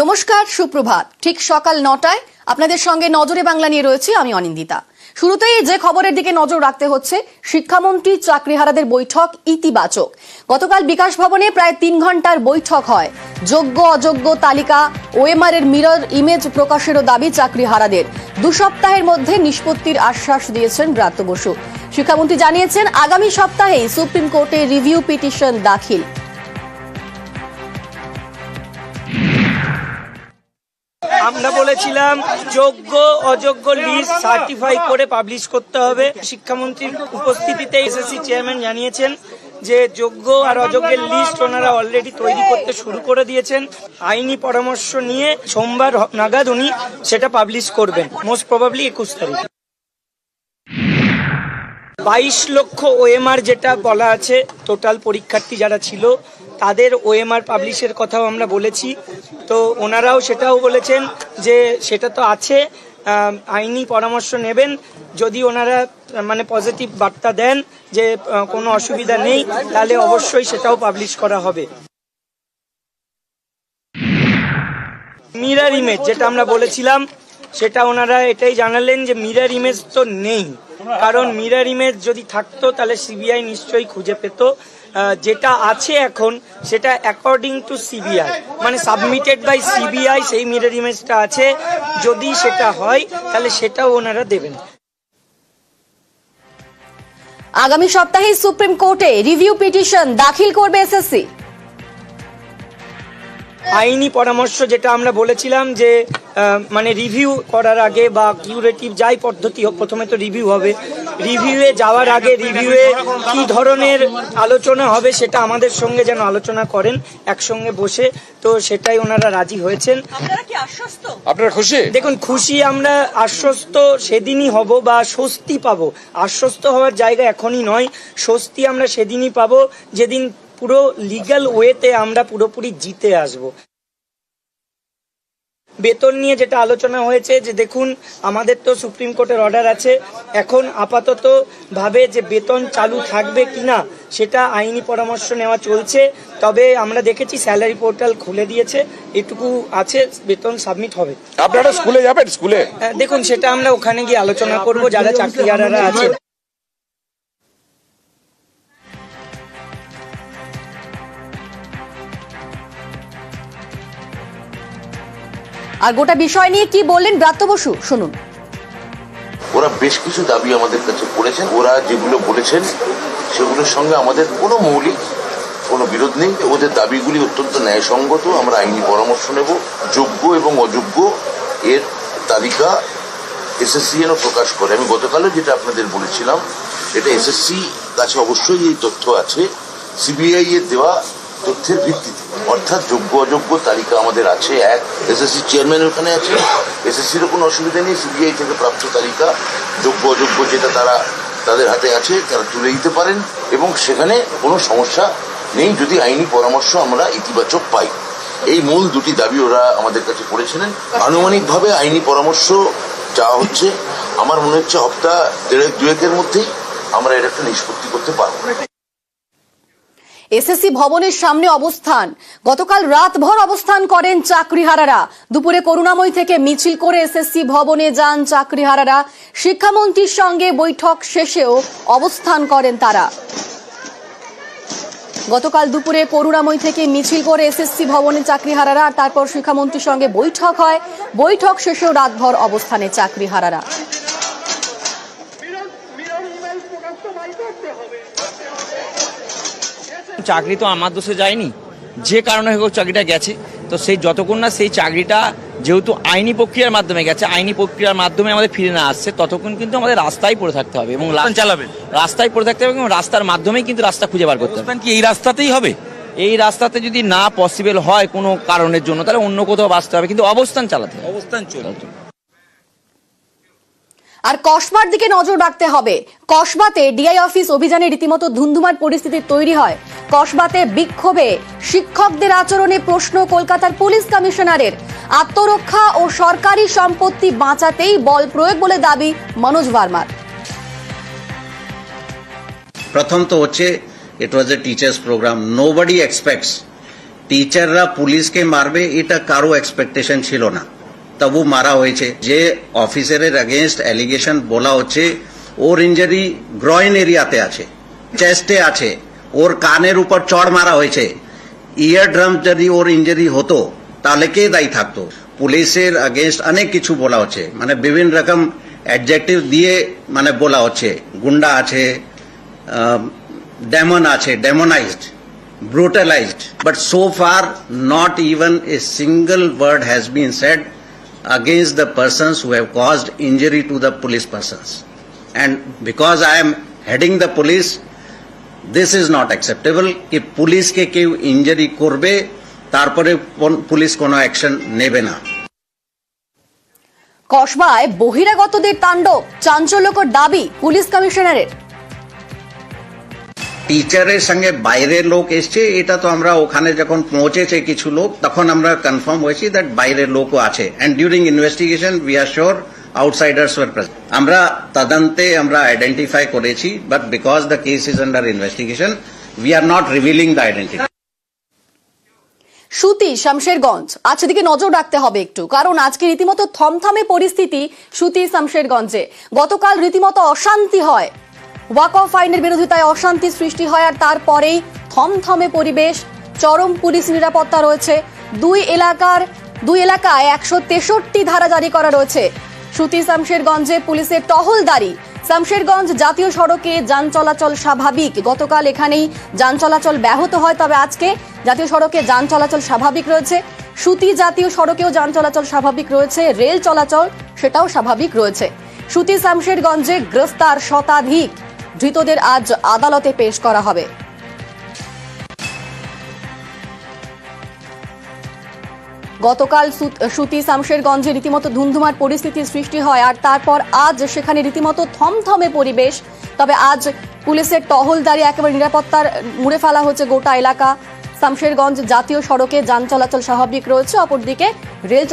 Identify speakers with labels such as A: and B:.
A: নমস্কার, সুপ্রভাত। ঠিক সকাল নটায় আপনাদের সঙ্গে নজরে বাংলা নিয়ে রয়েছে আমি অনিন্দিতা। শুরুতেই যে খবরের দিকে নজর রাখতে হচ্ছে, শিক্ষামন্ত্রী চাকরিহারাদের বৈঠক ইতিবাচক। গতকাল বিকাশ ভবনে প্রায় তিন ঘণ্টার বৈঠক হয়। যোগ্য, অযোগ্য তালিকা ওএমআর এর মিরর ইমেজ প্রকাশেরও দাবি চাকরিহারাদের। দু সপ্তাহের মধ্যে নিষ্পত্তির আশ্বাস দিয়েছেন ব্রাত্য বসু। শিক্ষামন্ত্রী জানিয়েছেন, আগামী সপ্তাহেই সুপ্রিম কোর্টে রিভিউ পিটিশন দাখিল।
B: আমরা বলেছিলাম, যোগ্য, অযোগ্য লিস্ট সার্টিফাই করে পাবলিশ করতে হবে। শিক্ষামন্ত্রীর উপস্থিতিতে এসএসসি চেয়ারম্যান জানিয়েছেন যে যোগ্য আর অযোগ্যের লিস্ট ওনারা অলরেডি তৈরি করতে শুরু করে দিয়েছেন। আইনি পরামর্শ নিয়ে সোমবার নাগাদ উনি সেটা পাবলিশ করবেন মোস্ট প্রবাবলি একুশ তারিখ। বাইশ লক্ষ ওএমআর যেটা বলা আছে টোটাল পরীক্ষার্থী যারা ছিল তাদের ওএমআর পাবলিশের কথাও আমরা বলেছি। তো ওনারাও সেটাও বলেছেন যে সেটা তো আছে আইনি পরামর্শ নেবেন। যদি ওনারা মানে পজিটিভ বার্তা দেন যে কোনো অসুবিধা নেই, তাহলে অবশ্যই সেটাও পাবলিশ করা হবে। মিরার ইমেজ যেটা আমরা বলেছিলাম, সেটা ওনারা এটাই জানালেন যে মিরার ইমেজ তো নেই। কারণ মিরার ইমেজ যদি থাকতো, তাহলে সিবিআই নিশ্চয়ই খুঁজে পেত। যেটা আছে এখন, সেটা অ্যাকর্ডিং টু সিবিআই মানে সাবমিটেড বাই সিবিআই সেই মিরার ইমেজটা আছে। যদি সেটা হয়, তাহলে সেটাও ওনারা দেবেন।
A: আগামী সপ্তাহে সুপ্রিম কোর্টে রিভিউ পিটিশন দাখিল করবে এসএসসি
B: আইনি পরামর্শ যেটা আমরা বলেছিলাম যে মানে রিভিউ করার আগে বা কিউরেটিভ যাই পদ্ধতি হোক প্রথমে তো রিভিউ হবে। রিভিউয়ে যাওয়ার আগে রিভিউয়ে কি ধরনের আলোচনা হবে সেটা আমাদের সঙ্গে যেন আলোচনা করেন একসঙ্গে বসে। তো সেটাই ওনারা রাজি হয়েছেন।
C: আপনারা খুশি?
B: দেখুন খুশি আমরা আশ্বস্ত সেদিনই হব বা স্বস্তি পাবো। আশ্বস্ত হওয়ার জায়গা এখনই নয় স্বস্তি আমরা সেদিনই পাবো। যেদিন পুরো লিগ্যাল ওয়েতে আমরা পুরোপুরি জিতে আসব। বেতন নিয়ে যেটা আলোচনা হয়েছে যে দেখুন আমাদের তো সুপ্রিম কোর্টের অর্ডার আছে। এখন আপাতত ভাবে যে বেতন চালু থাকবে কিনা সেটা আইনি পরামর্শ নেওয়া চলছে। তবে আমরা দেখেছি স্যালারি পোর্টাল খুলে দিয়েছে। এটুকু আছে বেতন সাবমিট হবে।
C: আপনারা স্কুলে যাবেন স্কুলে?
B: দেখুন সেটা আমরা ওখানে গিয়ে আলোচনা করব যারা চাকরিহারারা আছে
A: আর গোটা বিষয় নিয়ে কি বললেন ব্রাত্য বসু? শুনুন।
D: ওরা বেশ কিছু দাবি আমাদের কাছে করেছেন। ওরা যেগুলো বলেছেন, সেগুলোর সঙ্গে আমাদের কোনো মৌলিক, কোনো বিরোধ নেই। ওদের দাবিগুলি অত্যন্ত ন্যায়সঙ্গত। আমরা আইনি পরামর্শ নেব। যোগ্য এবং অযোগ্য এর তালিকা এসএসসি যেন প্রকাশ করে। আমি গতকালও যেটা আপনাদের বলেছিলাম, এটা এসএসসি কাছে অবশ্যই এই তথ্য আছে। সিবিআই এর দেওয়া তথ্যের ভিত্তিতে। অর্থাৎ যোগ্য, অযোগ্য তালিকা আমাদের আছে এক। এসএসসি চেয়ারম্যান ওখানে আছে। এসএসসিরও কোনো অসুবিধা নেই সিবিআই থেকে প্রাপ্ত তালিকা। যোগ্য, অযোগ্য যেটা তারা তাদের হাতে আছে, তারা তুলে দিতে পারেন। এবং সেখানে কোনো সমস্যা নেই যদি আইনি পরামর্শ আমরা ইতিবাচক পাই। এই মূল দুটি দাবি ওরা আমাদের কাছে করেছিলেন। আনুমানিকভাবে আইনি পরামর্শ চাওয়া হচ্ছে। আমার মনে হচ্ছে সপ্তাহ দেড়েক, দুয়েকের মধ্যেই আমরা এটা একটা নিষ্পত্তি করতে পারব।
A: এসএসসি ভবনের সামনে অবস্থান। গতকাল রাতভর অবস্থান করেন চাকরিহারারা। দুপুরে করুণাময় থেকে মিছিল করে এসএসসি ভবনে যান চাকরিহারারা। শিক্ষামন্ত্রীর সঙ্গে বৈঠক শেষেও অবস্থান করেন তারা। গতকাল দুপুরে করুণাময় থেকে মিছিল করে এসএসসি ভবনে চাকরিহারারা আর তারপর শিক্ষামন্ত্রীর সঙ্গে বৈঠক হয়। বৈঠক শেষেও রাতভর অবস্থানে চাকরিহারারা।
E: চাকরি তো আমার দোষে যায়নি। যে কারণে হোক চাকরিটা গেছে। তো সেই যতক্ষণ না সেই চাকরিটা যেহেতু আইনি প্রক্রিয়ার মাধ্যমে গেছে আইনি প্রক্রিয়ার মাধ্যমে আমাদের ফিরে না আসছে ততক্ষণ কিন্তু আমাদের রাস্তায় পড়ে থাকতে হবে এবং
F: চালাবেন
E: রাস্তায় পড়ে থাকতে হবে এবং রাস্তার মাধ্যমেই কিন্তু রাস্তা খুঁজে বার করতে হবে।
F: কি এই রাস্তাতেই হবে?
E: এই রাস্তাতে যদি না পসিবল হয় কোনো কারণের জন্য তাহলে অন্য কোথাও বাঁচতে হবে। কিন্তু অবস্থান চালাতে হবে।
F: অবস্থান চলবে।
A: আর কসবার দিকে নজর রাখতে হবে। কসবাতে ডিআই অফিস অভিযানে রীতিমতো ধুন্ধুমার পরিস্থিতি তৈরি হয়। কসবাতে বিক্ষোভে শিক্ষকদের আচরণে প্রশ্ন কলকাতার পুলিশ কমিশনারের। আত্মরক্ষা ও সরকারি সম্পত্তি বাঁচাতেই বল প্রয়োগ বলে দাবি মনোজ ভার্মার।
G: প্রথম তো হচ্ছে it was a teachers program nobody expects
F: টিচাররা পুলিশকে মারবে, এটা কারও এক্সপেকটেশন ছিল না। তবু মারা হয়েছে। যে অফিসারের অ্যাগেনস্ট অ্যালিগেশন বলা হচ্ছে ওর ইঞ্জারি গ্রয়েন এরিয়াতে আছে চেস্টে আছে ওর কানের উপর চড় মারা হয়েছে। ইয়ার ড্রাম যদি ওর ইঞ্জারি হতো তাহলে কে দায়ী থাকতো? পুলিশের অ্যাগেনস্ট অনেক কিছু বলা হচ্ছে। মানে বিভিন্ন রকম অ্যাডজেক্টিভ দিয়ে মানে বলা হচ্ছে। গুন্ডা আছে ডেমন আছে ডেমোনাইজড brutalized. But so far, not even a single word has been said against the persons who have caused injury to the police persons. And because I am heading the police, this is not acceptable কি পুলিশকে কেউ injury করবে তারপরে police কোনো action নেবে না
A: কসবায় বহিরাগতদের তাণ্ডব চাঞ্চল্যকর দাবি পুলিশ কমিশনারের
F: টিচারের সঙ্গে বাইরের লোক এসছে, এটা তো আমরা ওখানে যখন পৌঁছেছে কিছু লোক, তখন আমরা কনফার্ম হয়েছি দ্যাট বাইরের লোকও আছে। And during investigation we are sure outsiders আমরা তদন্তে আমরা আইডেন্টিফাই করেছি but because the case is under investigation we are not revealing the identity
A: Suti, Shamsherganj. আজ দিকে নজর রাখতে হবে একটু, কারণ আজকে রীতিমতো থমথমে পরিস্থিতি সুতি, শামশেরগঞ্জে। গতকাল রীতিমতো অশান্তি হয়। ওয়াক অফ আইনের বিরোধিতায় অশান্তি সৃষ্টি হয় আর তারপরেই থমথমে পরিবেশ, চরম পুলিশ নিরাপত্তা রয়েছে। দুই এলাকার, দুই এলাকায় একশো তেষট্টি ধারা জারি করা রয়েছে। সুতি শামশেরগঞ্জে পুলিশের টহলদারি শামশেরগঞ্জ জাতীয় সড়কে যান চলাচল স্বাভাবিক। গতকাল এখানেই যান চলাচল ব্যাহত হয়, তবে আজকে জাতীয় সড়কে যান চলাচল স্বাভাবিক রয়েছে। সুতি জাতীয় সড়কেও যান চলাচল স্বাভাবিক রয়েছে, রেল চলাচল সেটাও স্বাভাবিক রয়েছে। সুতি শামশেরগঞ্জে গ্রেফতার শতাধিক। ধৃতদের আজ আদালতে পেশ করা হবে। গতকাল সুতি শামশেরগঞ্জে রীতিমতো ধুমধুমার পরিস্থিতির সৃষ্টি হয় আর তারপর আজ সেখানে রীতিমতো থমথমে পরিবেশ। তবে আজ পুলিশের টহলদারি একেবারে নিরাপত্তার মুড়ে ফেলা হচ্ছে গোটা এলাকা। শামশেরগঞ্জ জাতীয় সড়কে যান চলাচল স্বাভাবিক রয়েছে, অপরদিকে রেল